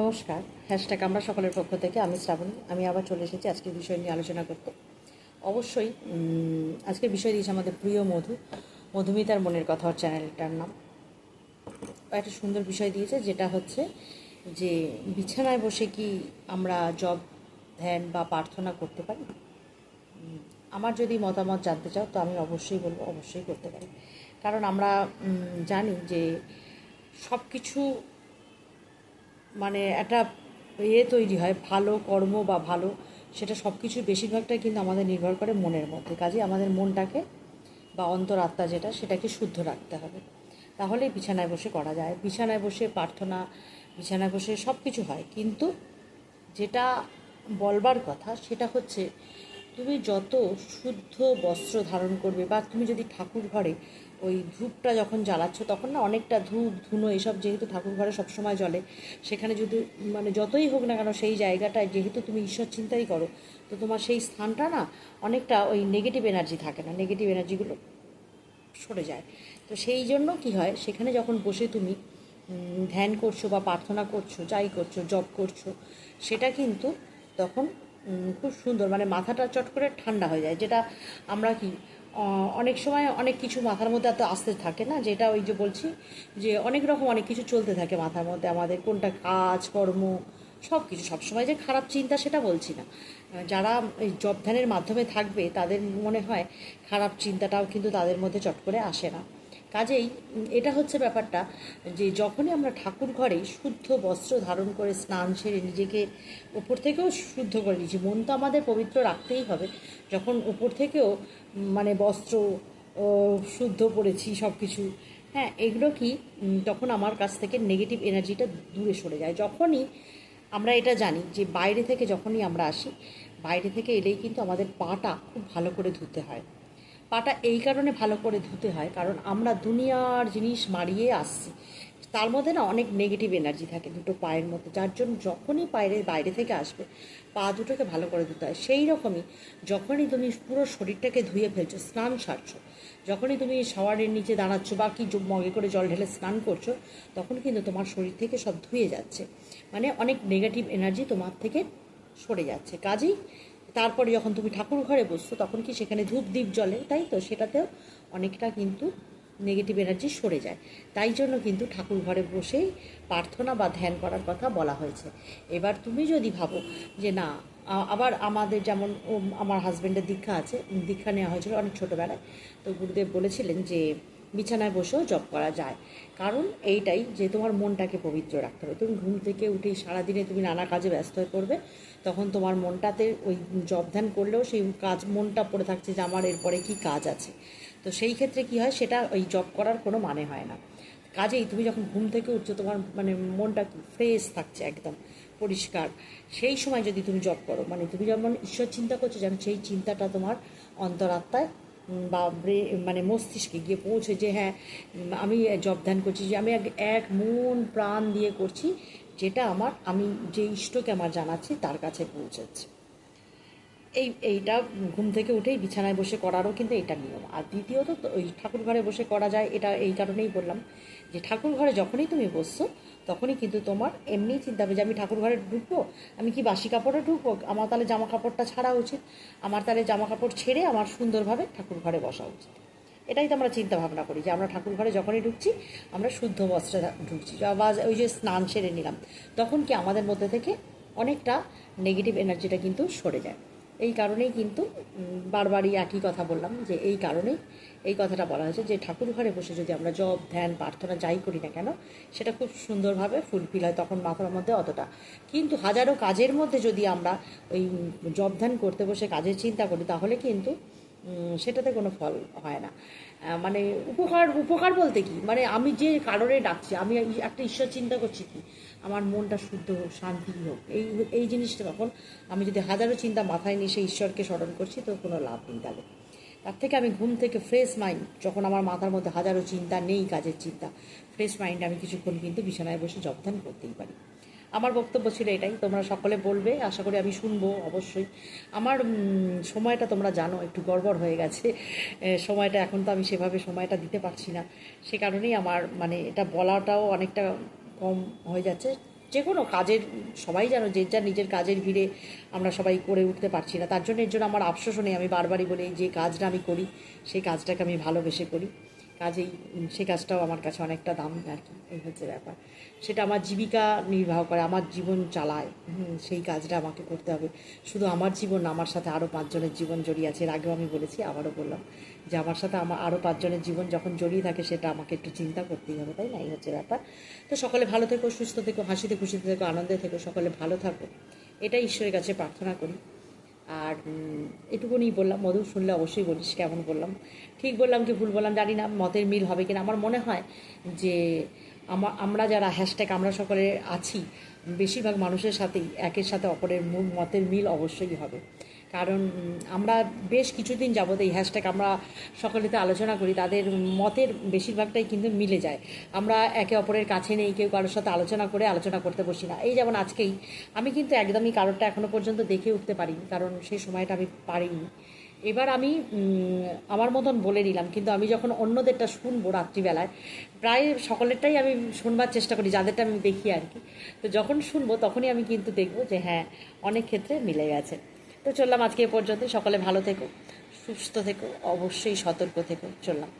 নমস্কার হ্যাশট্যাগ আমরা সকলের পক্ষ থেকে, আমি শ্রাবণী, আমি আবার চলে এসেছি আজকের বিষয় নিয়ে আলোচনা করতে। অবশ্যই আজকের বিষয় দিয়েছে আমাদের প্রিয় মধু, মধুমিতার মনের কথা চ্যানেলটার নাম। একটা সুন্দর বিষয় দিয়েছে, যেটা হচ্ছে যে, বিছানায় বসে কি আমরা জব, ধ্যান বা প্রার্থনা করতে পারি? আমার যদি মতামত জানতে চাও, তো আমি অবশ্যই বলব, অবশ্যই করতে পারি। কারণ আমরা জানি যে সব কিছু মানে একটা ইয়ে তৈরি হয়, ভালো কর্ম বা ভালো, সেটা সব কিছু বেশিরভাগটাই কিন্তু আমাদের নির্ভর করে মনের মধ্যে। কাজে আমাদের মনটাকে বা অন্তরাত্মা যেটা, সেটাকে শুদ্ধ রাখতে হবে। তাহলেই বিছানায় বসে করা যায়। বিছানায় বসে প্রার্থনা, বিছানায় বসে সব কিছু হয়। কিন্তু যেটা বলবার কথা, সেটা হচ্ছে তুমি যত শুদ্ধ বস্ত্র ধারণ করবে বা তুমি যদি ঠাকুর ঘরে ওই ধূপটা যখন জ্বালাচ্ছ, তখন না অনেকটা ধূপ, ধুনো এসব যেহেতু ঠাকুর ঘরে সবসময় জ্বলে, সেখানে যদি মানে যতই হোক না কেন সেই জায়গাটায় যেহেতু তুমি ঈশ্বর চিন্তাই করো, তো তোমার সেই স্থানটা না অনেকটা ওই নেগেটিভ এনার্জি থাকে না নেগেটিভ এনার্জিগুলো সরে যায়। তো সেই জন্য কি হয়, সেখানে যখন বসে তুমি ধ্যান করছ বা প্রার্থনা করছ, যাই করছ জব করছ, সেটা কিন্তু তখন খুব সুন্দর মানে মাথাটা চট করে ঠান্ডা হয়ে যায়। যেটা আমরা কি অনেক সময় অনেক কিছু মাথার মধ্যে এত আসতে থাকে না, যেটা ওই যে বলছি যে অনেক রকম অনেক কিছু চলতে থাকে মাথার মধ্যে, আমাদের কোনটা কাজ, কর্ম সব কিছু সবসময় যে খারাপ চিন্তা সেটা বলছি না। যারা এই জবধানের মাধ্যমে থাকবে, তাদের মনে হয় খারাপ চিন্তাটাও কিন্তু তাদের মধ্যে চট করে আসে না। কাজেই এটা হচ্ছে ব্যাপারটা যে যখনই আমরা ঠাকুর ঘরে শুদ্ধ বস্ত্র ধারণ করে স্নান সেরে নিজেকে ওপর থেকেও শুদ্ধ করে নিয়েছি মন তো আমাদের পবিত্র রাখতেই হবে। যখন ওপর থেকেও মানে বস্ত্র শুদ্ধ করেছি সব কিছু হ্যাঁ এগুলো কি তখন আমার কাছ থেকে নেগেটিভ এনার্জিটা দূরে সরে যায়। যখনই আমরা এটা জানি যে বাইরে থেকে যখনই আমরা আসি, বাইরে থেকে এলেই কিন্তু আমাদের পাটা খুব ভালো করে ধুতে হয়। পাটা এই কারণে ভালো করে ধুতে হয়, কারণ আমরা দুনিয়ার জিনিস মারিয়ে আসছি। তার মধ্যে না অনেক নেগেটিভ এনার্জি থাকে দুটো পায়ের মধ্যে, যার জন্য যখনই পায়ের বাইরে থেকে আসবে, পা দুটোকে ভালো করে ধুতে হয়। সেই রকমই যখনই তুমি পুরো শরীরটাকে ধুয়ে ফেলছো, স্নান সারছো, যখনই তুমি শাওয়ারের নিচে দাঁড়াচ্ছ বা কি মগে করে জল ঢেলে স্নান করছ, তখন কিন্তু তোমার শরীর থেকে সব ধুয়ে যাচ্ছে। মানে অনেক নেগেটিভ এনার্জি তোমার থেকে সরে যাচ্ছে। কাজেই তারপরে যখন তুমি ঠাকুর ঘরে বসছো, তখন কি সেখানে ধূপ দ্বীপ জ্বলে? তাই তো? সেটাতেও অনেকটা কিন্তু নেগেটিভ এনার্জি সরে যায়। তাই জন্য কিন্তু ঠাকুর ঘরে বসেই প্রার্থনা বা ধ্যান করার কথা বলা হয়েছে। এবার তুমি যদি ভাবো যে না আবার আমাদের যেমন আমার হাজব্যান্ডের দীক্ষা আছে। দীক্ষা নেওয়া হয়েছিল অনেক ছোটোবেলায়। তো গুরুদেব বলেছিলেন যে বিছানায় বসেও জব করা যায়। কারণ এইটাই যে তোমার মনটাকে পবিত্র রাখতে হবে। তুমি ঘুম থেকে উঠে সারাদিনে তুমি নানা কাজে ব্যস্ত হয়ে পড়বে, তখন তোমার মনটাতে ওই জব ধ্যান করলেও সেই কাজ মনটা পড়ে থাকছে যে আমার এরপরে কি কাজ আছে। তো সেই ক্ষেত্রে কি হয়, সেটা ওই জব করার কোনো মানে হয় না। কাজেই তুমি যখন ঘুম থেকে উঠছো, তোমার মানে মনটা ফ্রেশ থাকছে একদম, পরিষ্কার। সেই সময় যদি তুমি জব করো মানে তুমি যেমন ঈশ্বর চিন্তা করছ, যেন সেই চিন্তাটা তোমার অন্তরাত্মায় বা মানে মস্তিষ্কে গিয়ে পৌঁছে যে হ্যাঁ আমি জবধান করছি যে আমি এক- এক মন প্রাণ দিয়ে করছি, যেটা আমার, আমি যে ইষ্টকে আমার জানাচ্ছি, তার কাছে পৌঁছাচ্ছে। এই, এইটা ঘুম থেকে উঠেই বিছানায় বসে করারও কিন্তু এটা নিয়ম। আর দ্বিতীয়ত ওই ঠাকুর ঘরে বসে করা যায়, এটা এই কারণেই বললাম যে ঠাকুর ঘরে যখনই তুমি বসছো, তখনই কিন্তু তোমার এমনি চিন্তা হবে যে আমি ঠাকুর ঘরে ঢুকবো, আমি কি বাসি কাপড়ে ঢুকবো? আমার তাহলে জামা কাপড়টা ছাড়া উচিত। আমার তাহলে জামা কাপড় ছেড়ে আমার সুন্দরভাবে ঠাকুর ঘরে বসা উচিত। এটাই তো আমরা চিন্তা ভাবনা করি যে আমরা ঠাকুর ঘরে যখনই ঢুকছি, আমরা শুদ্ধ বস্ত্রে ঢুকছি। বা ওই যে স্নান সেরে নিলাম, তখন কি আমাদের মধ্যে থেকে অনেকটা নেগেটিভ এনার্জিটা কিন্তু সরে যায়। এই কারণেই কিন্তু বারবারই একই কথা বললাম যে এই কারণেই এই কথাটা বলা হয়েছে যে ঠাকুর ঘরে বসে যদি আমরা জব ধ্যান, প্রার্থনা যাই করি না কেন, সেটা খুব সুন্দরভাবে ফুলফিল হয় তখন মাথার মধ্যে অতটা। কিন্তু হাজারো কাজের মধ্যে যদি আমরা ওই জব ধ্যান করতে বসে কাজের চিন্তা করি, তাহলে কিন্তু সেটাতে কোনো ফল হয় না। মানে উপকার উপকার বলতে কি? মানে আমি যে কারণে ডাকছি, আমি একটা ঈশ্বর চিন্তা করছি কি? আমার মনটা শুদ্ধ হোক, শান্তি হোক, এই এই জিনিসটা তখন আমি যদি হাজারো চিন্তা মাথায় নিয়ে সেই ঈশ্বরকে স্মরণ করছি, তো কোনো লাভ নেই তাহলে। তার থেকে আমি ঘুম থেকে ফ্রেশ মাইন্ড যখন আমার মাথার মধ্যে হাজারো চিন্তা নেই, কাজের চিন্তা ফ্রেশ মাইন্ড আমি কিছুক্ষণ কিন্তু বিছানায় বসে জবধান করতেই পারি। আমার বক্তব্য ছিল এটাই, তোমরা সকলে বলবে, আশা করি আমি শুনব অবশ্যই। আমার সময়টা তোমরা জানো, একটু গড়বড় হয়ে গেছে সময়টা এখন তো আমি সেভাবে সময়টা দিতে পারছি না। সে কারণেই আমার মানে এটা বলাটাও অনেকটা কম হয়ে যাচ্ছে। যে কোনো কাজের, সবাই জানো যে যার নিজের কাজের ভিড়ে আমরা সবাই করে উঠতে পারছি না। তার জন্য এর জন্য আমার আফসোসও নেই, আমি বারবারই বলি, যে কাজটা আমি করি, সেই কাজটাকে আমি ভালোবেসে করি। কাজেই সেই কাজটাও আমার কাছে অনেকটা দাম আর কি, এই হচ্ছে ব্যাপার। সেটা আমার জীবিকা নির্বাহ করে, আমার জীবন চালায় সেই কাজটা আমাকে করতে হবে। শুধু আমার জীবন আমার সাথে আরও পাঁচজনের জীবন জড়িয়ে আছে, এর আগেও আমি বলেছি, আবারও বললাম যে আমার সাথে আমার আরও পাঁচজনের জীবন যখন জড়িয়ে থাকে, সেটা আমাকে একটু চিন্তা করতেই হবে, তাই না? এই হচ্ছে ব্যাপার। তো সকলে ভালো থেকো, সুস্থ থেকো, হাসিতে খুশিতে থেকো, আনন্দে থেকো, সকলে ভালো থাকো। এটাই ঈশ্বরের কাছে প্রার্থনা করি। আর এটুকুনি বললাম। মধু শুনলে অবশ্যই বলিস কেমন বললাম। ঠিক বললাম কি ভুল বললাম জানি না, মতের মিল হবে কিনা। আমার মনে হয় যে আমা- আমরা যারা হ্যাশট্যাগ আমরা সকলে আছি, বেশিরভাগ মানুষের সাথেই একের সাথে অপরের মতের মিল অবশ্যই হবে। কারণ আমরা বেশ কিছুদিন যাবত এই হ্যাশট্যাগ আমরা সকলেতে আলোচনা করি, তাদের মতের বেশিরভাগটাই কিন্তু মিলে যায়। আমরা একে অপরের কাছে নেই, কেউ কারোর সাথে আলোচনা করে আলোচনা করতে বসি না। এই যেমন আজকেই, আমি কিন্তু একদমই কারোরটা এখনও পর্যন্ত দেখে উঠতে পারিনি, কারণ সেই সময়টা আমি পারিনি। এবার আমি আমার মতন বলে নিলাম, কিন্তু আমি যখন অন্যদেরটা শুনব রাত্রিবেলায়, প্রায় সকলেরটাই আমি শুনবার চেষ্টা করি, যাদেরটা আমি দেখি আর কি। তো যখন শুনব, তখনই আমি কিন্তু দেখব যে হ্যাঁ অনেক ক্ষেত্রে মিলে গেছে। তো চললাম আজকে এ পর্যন্ত সকলে ভালো থেকো সুস্থ থেকো অবশ্যই সতর্ক থেকো। চললাম।